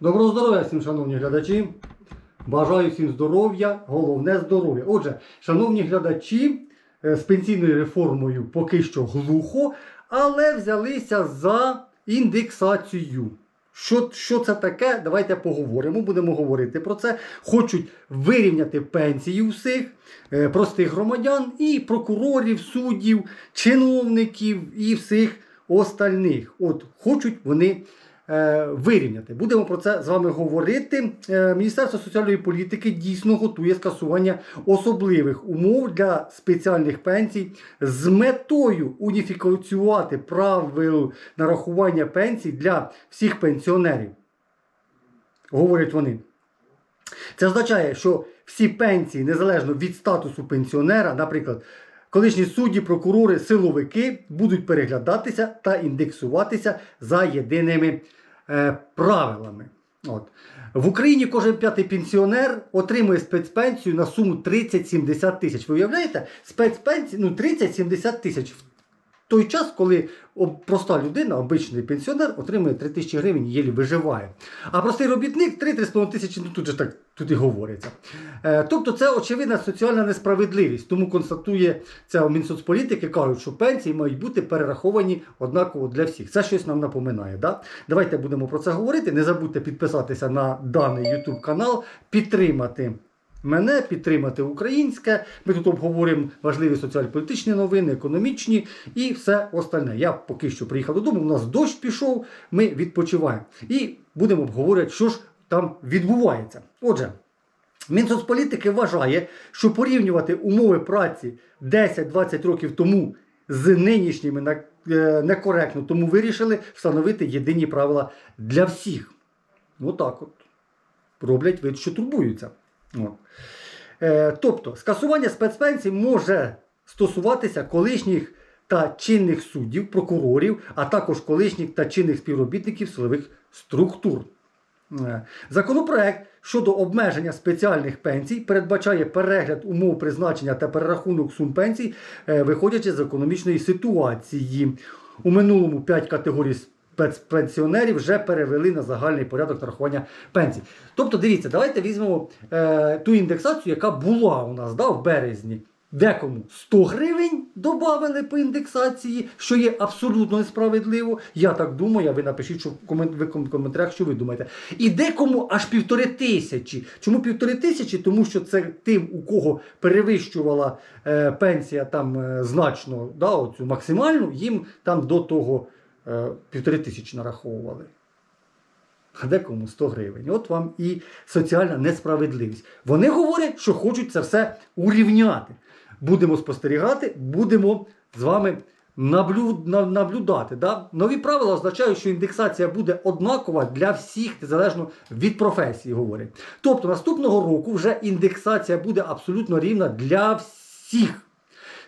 Доброго здоров'я всім, шановні глядачі. Бажаю всім здоров'я, головне здоров'я. Отже, шановні глядачі, е, з пенсійною реформою поки що глухо, але взялися за індексацію. Що, що це таке? Давайте поговоримо. Будемо говорити про це. Хочуть вирівняти пенсії всіх е, простих громадян і прокурорів, суддів, чиновників і всіх остальних. От хочуть вони вирівняти. Будемо про це з вами говорити. Е, Міністерство соціальної політики дійсно готує скасування особливих умов для спеціальних пенсій з метою уніфікацювати правил нарахування пенсій для всіх пенсіонерів. Говорять вони. Це означає, що всі пенсії, незалежно від статусу пенсіонера, наприклад, колишні судді, прокурори, силовики, будуть переглядатися та індексуватися за єдиними е, правилами. От. В Україні кожен п'ятий пенсіонер отримує спецпенсію на суму 30-70 тисяч. Ви уявляєте? Спецпенсію ну, 30-70 тисяч. В той час, коли проста людина, обичний пенсіонер, отримує 3 тисячі гривень єлі виживає. А простий робітник 3-3,5 тисячі, ну тут же так тут і говориться. Е, тобто це очевидна соціальна несправедливість. Тому констатує ця Мінсоцполітики, кажуть, що пенсії мають бути перераховані однаково для всіх. Це щось нам напоминає. Да? Давайте будемо про це говорити. Не забудьте підписатися на даний YouTube канал, підтримати. Мене підтримати українське. Ми тут обговоримо важливі соціально-політичні новини, економічні і все остальне. Я поки що приїхав додому. У нас дощ пішов, ми відпочиваємо. І будемо обговорювати, що ж там відбувається. Отже, Мінсоцполітики вважає, що порівнювати умови праці 10-20 років тому з нинішніми е, некоректно, тому вирішили встановити єдині правила для всіх. Отак от. Роблять вид, що турбуються. От. Е, тобто, скасування спецпенсій може стосуватися колишніх та чинних суддів, прокурорів, а також колишніх та чинних співробітників силових структур. Е, Законопроект щодо обмеження спеціальних пенсій передбачає перегляд умов призначення та перерахунок сум пенсій, е, виходячи з економічної ситуації. У минулому 5 категорій спецпенсіонерів вже перевели на загальний порядок нарахування пенсій. Тобто, дивіться, давайте візьмемо е, ту індексацію, яка була у нас да, в березні. Декому 100 гривень додали по індексації, що є абсолютно несправедливо. Я так думаю, а ви напишіть що в комен- ви ком- коментарях, що ви думаєте. І декому аж півтори тисячі. Чому півтори тисячі? Тому що це тим, у кого перевищувала е, пенсія там е, значно да, оцю максимальну, їм там до того півтори тисячі нараховували. А декому 100 гривень. От вам і соціальна несправедливість. Вони говорять, що хочуть це все урівняти. Будемо спостерігати, будемо з вами наблюдати. Да? Нові правила означають, що індексація буде однакова для всіх, незалежно від професії, говорять. Тобто наступного року вже індексація буде абсолютно рівна для всіх.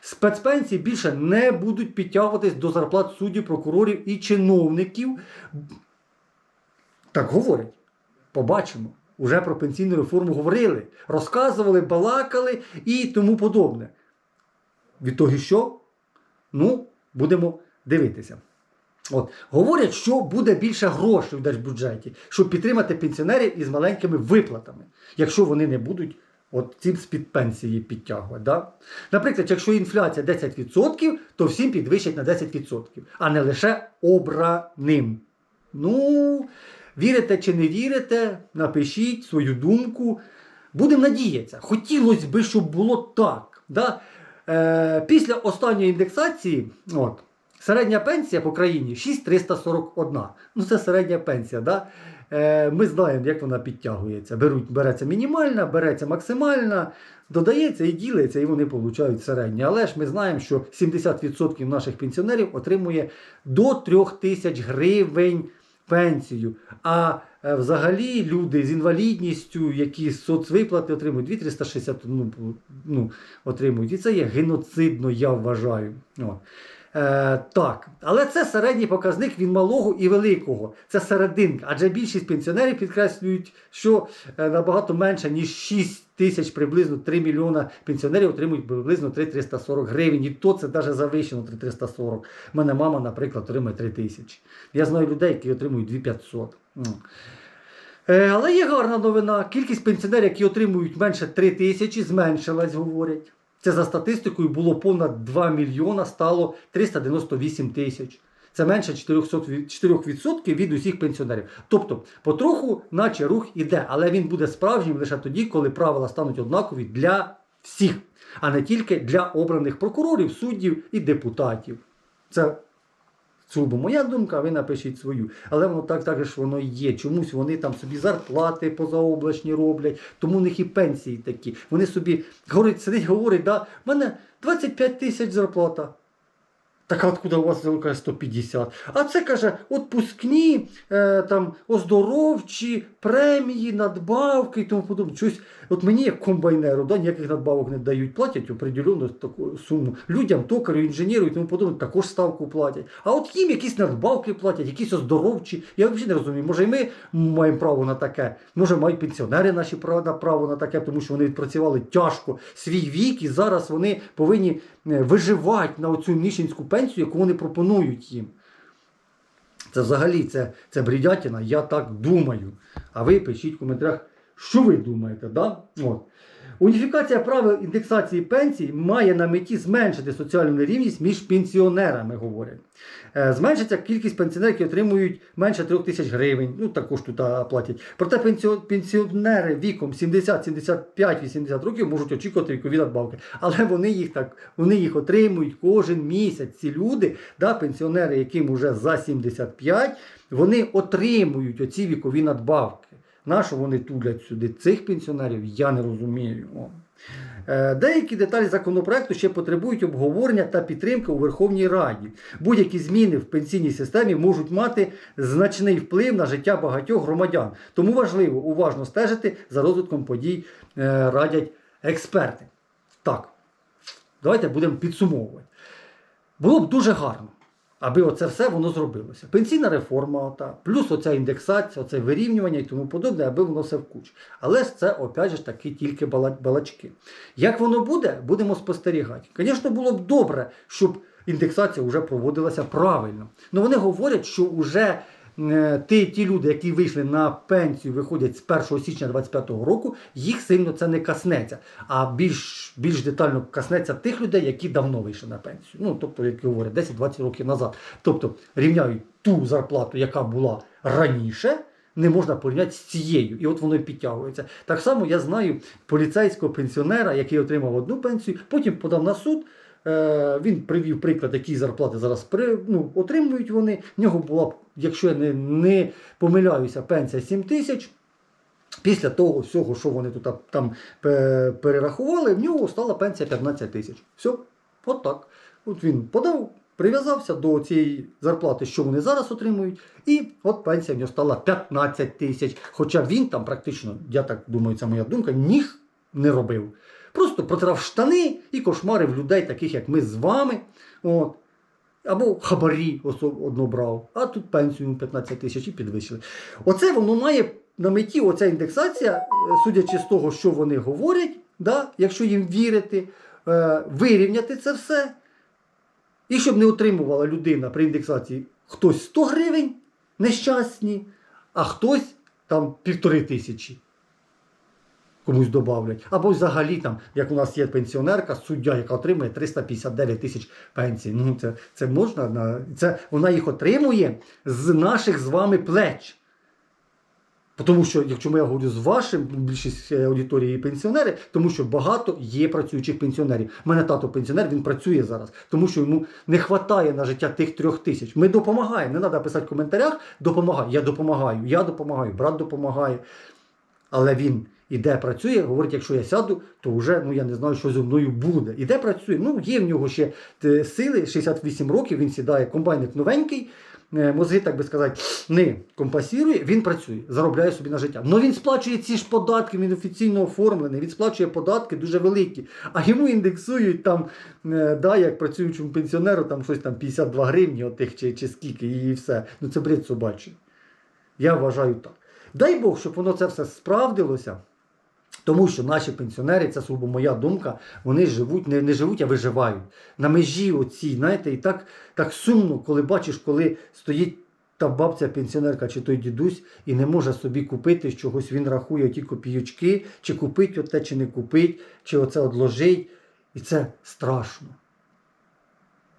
Спецпенсії більше не будуть підтягуватись до зарплат суддів, прокурорів і чиновників. Так говорять. Побачимо. Уже про пенсійну реформу говорили, розказували, балакали і тому подобне. Від того що? Ну, будемо дивитися. От. Говорять, що буде більше грошей в держбюджеті, щоб підтримати пенсіонерів із маленькими виплатами, якщо вони не будуть от цим з-під пенсії підтягувати. Да? Наприклад, якщо інфляція 10%, то всім підвищать на 10%, а не лише обраним. Ну, вірите чи не вірите, напишіть свою думку. Будемо надіятися. Хотілося б, щоб було так. Да? Е, після останньої індексації, от, середня пенсія по країні 6341. Ну, це середня пенсія. Да? Е, ми знаємо, як вона підтягується. Беруть, береться мінімальна, береться максимальна, додається і ділиться, і вони получають середнє. Але ж ми знаємо, що 70% наших пенсіонерів отримує до 3000 гривень пенсію. А е, взагалі люди з інвалідністю, які соцвиплати отримують 2360 ну, ну, отримують. І це є геноцидно, я вважаю. О. Е, так, але це середній показник від малого і великого. Це серединка. Адже більшість пенсіонерів підкреслюють, що е, набагато менше, ніж 6 тисяч, приблизно 3 мільйона пенсіонерів отримують приблизно 340 гривень. І то це навіть завищено 340. У мене мама, наприклад, отримує 3 тисячі. Я знаю людей, які отримують 2500. Ну. Е, Але є гарна новина. Кількість пенсіонерів, які отримують менше 3 тисячі, зменшилась, говорять. Це за статистикою було понад 2 мільйона, стало 398 тисяч. Це менше 400 від- 4% від усіх пенсіонерів. Тобто, потроху, наче рух іде, але він буде справжнім лише тоді, коли правила стануть однакові для всіх, а не тільки для обраних прокурорів, суддів і депутатів. Це сугубо моя думка, ви напишіть свою. Але воно так також воно є. Чомусь вони там собі зарплати позаоблачні роблять, тому в них і пенсії такі. Вони собі говорить, сидить, говорить, да, в мене 25 тисяч зарплата. Так откуда у вас каже 150? А це каже, отпускні, е, там, оздоровчі, премії, надбавки і тому подобне. Щось, от мені, як комбайнеру, да, ніяких надбавок не дають, платять определену таку суму. Людям, токарю, інженеру і тому подобне також ставку платять. А от їм якісь надбавки платять, якісь оздоровчі. Я взагалі не розумію. Може, і ми маємо право на таке. Може, мають пенсіонери наші право на таке, тому що вони відпрацювали тяжко свій вік, і зараз вони повинні е, виживати на оцю ніщенську пенсію, яку вони пропонують їм. Це взагалі це, це бредятина, я так думаю. А ви пишіть в коментарях, що ви думаєте. Да? От. Уніфікація правил індексації пенсій має на меті зменшити соціальну нерівність між пенсіонерами, говорять. Е, Зменшиться кількість пенсіонерів, які отримують менше 3 тисяч гривень. Ну, також тут платять. Проте пенсіонери віком 70, 75, 80 років можуть очікувати вікові надбавки. Але вони їх так, вони їх отримують кожен місяць. Ці люди, да, пенсіонери, яким вже за 75, вони отримують оці вікові надбавки. Нащо вони тулять сюди цих пенсіонерів, я не розумію. Е, Деякі деталі законопроекту ще потребують обговорення та підтримки у Верховній Раді. Будь-які зміни в пенсійній системі можуть мати значний вплив на життя багатьох громадян. Тому важливо уважно стежити за розвитком подій, е, радять експерти. Так, давайте будемо підсумовувати. Було б дуже гарно, аби оце все воно зробилося. Пенсійна реформа, ота, плюс оця індексація, оце вирівнювання і тому подобне, аби воно все в кучі. Але ж це, опять же, таки тільки бала- балачки. Як воно буде, будемо спостерігати. Звісно, було б добре, щоб індексація вже проводилася правильно. Ну вони говорять, що вже ті, ті люди, які вийшли на пенсію, виходять з 1 січня 2025 року, їх сильно це не коснеться. А більш, більш детально коснеться тих людей, які давно вийшли на пенсію. Ну, тобто, як говорять, 10-20 років назад. Тобто рівняють ту зарплату, яка була раніше. Не можна порівняти з цією, і от воно підтягується. Так само я знаю поліцейського пенсіонера, який отримав одну пенсію, потім подав на суд. Е, він привів приклад, які зарплати зараз ну, отримують вони. В нього була, якщо я не, не помиляюся, пенсія 7 тисяч. Після того всього, що вони тут там перерахували, в нього стала пенсія 15 тисяч. Все, от так. От він подав, прив'язався до цієї зарплати, що вони зараз отримують, і от пенсія в нього стала 15 тисяч. Хоча він там практично, я так думаю, це моя думка, ніг не робив. Просто протирав штани і кошмарив людей, таких як ми з вами. От. Або хабарі одно брав, а тут пенсію 15 тисяч і підвищили. Оце воно має на меті, оця індексація, е, судячи з того, що вони говорять, да, якщо їм вірити, е, вирівняти це все. І щоб не отримувала людина при індексації хтось 100 гривень нещасні, а хтось там півтори тисячі комусь добавлять. Або взагалі, там, як у нас є пенсіонерка, суддя, яка отримує 359 тисяч пенсій. Ну, це, це можна, це, вона їх отримує з наших з вами плеч. Тому що, якщо я говорю з вашим, більшість аудиторії пенсіонери, тому що багато є працюючих пенсіонерів. У мене тато пенсіонер, він працює зараз, тому що йому не вистачає на життя тих трьох тисяч. Ми допомагаємо. Не треба писати в коментарях, допомагаю. Я допомагаю, я допомагаю, брат допомагає. Але він іде працює, говорить, якщо я сяду, то вже ну я не знаю, що зі мною буде. Іде працює. Ну, є в нього ще е, сили, 68 років, він сідає, комбайник новенький, е, мозги, так би сказати, не компасірує, він працює, заробляє собі на життя. Ну він сплачує ці ж податки, він офіційно оформлений, він сплачує податки дуже великі, а йому індексують там, е, да, як працюючому пенсіонеру, там щось там 52 гривні, отих, чи, чи скільки, і все. Ну це бред собачий. Я вважаю так. Дай Бог, щоб воно це все справдилося. Тому що наші пенсіонери, це сугубо моя думка, вони живуть, не, не живуть, а виживають. На межі оцій, знаєте, і так, так сумно, коли бачиш, коли стоїть та бабця, пенсіонерка чи той дідусь і не може собі купити чогось, він рахує ті копійочки, чи купить оте, чи не купить, чи оце одложить. І це страшно.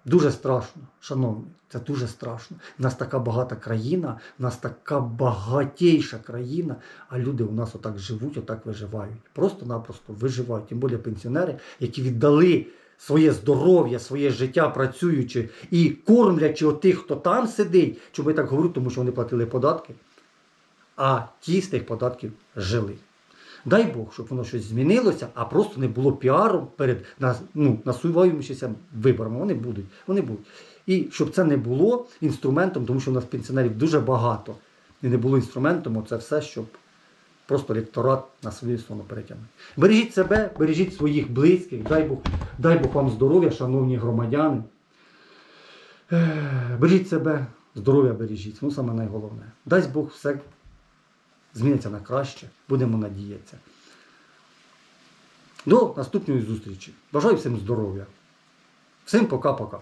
Дуже страшно, шановні, це дуже страшно. У нас така багата країна, у нас така багатейша країна, а люди у нас отак живуть, отак виживають. Просто-напросто виживають. Тим більше пенсіонери, які віддали своє здоров'я, своє життя працюючи і кормлячи отих, хто там сидить. Чому я так говорю? Тому що вони платили податки, а ті з тих податків жили. Дай Бог, щоб воно щось змінилося, а просто не було піару перед ну, насуваючися виборами. Вони будуть. Вони будуть. І щоб це не було інструментом, тому що у нас пенсіонерів дуже багато. І не було інструментом, це все, щоб просто електорат на свою сторону перетягнути. Бережіть себе, бережіть своїх близьких, дай Бог, дай Бог вам здоров'я, шановні громадяни. Бережіть себе, здоров'я бережіть. Ну, саме найголовне. Дай Бог все зміниться на краще. Будемо надіятися. До наступної зустрічі. Бажаю всім здоров'я. Всім пока-пока.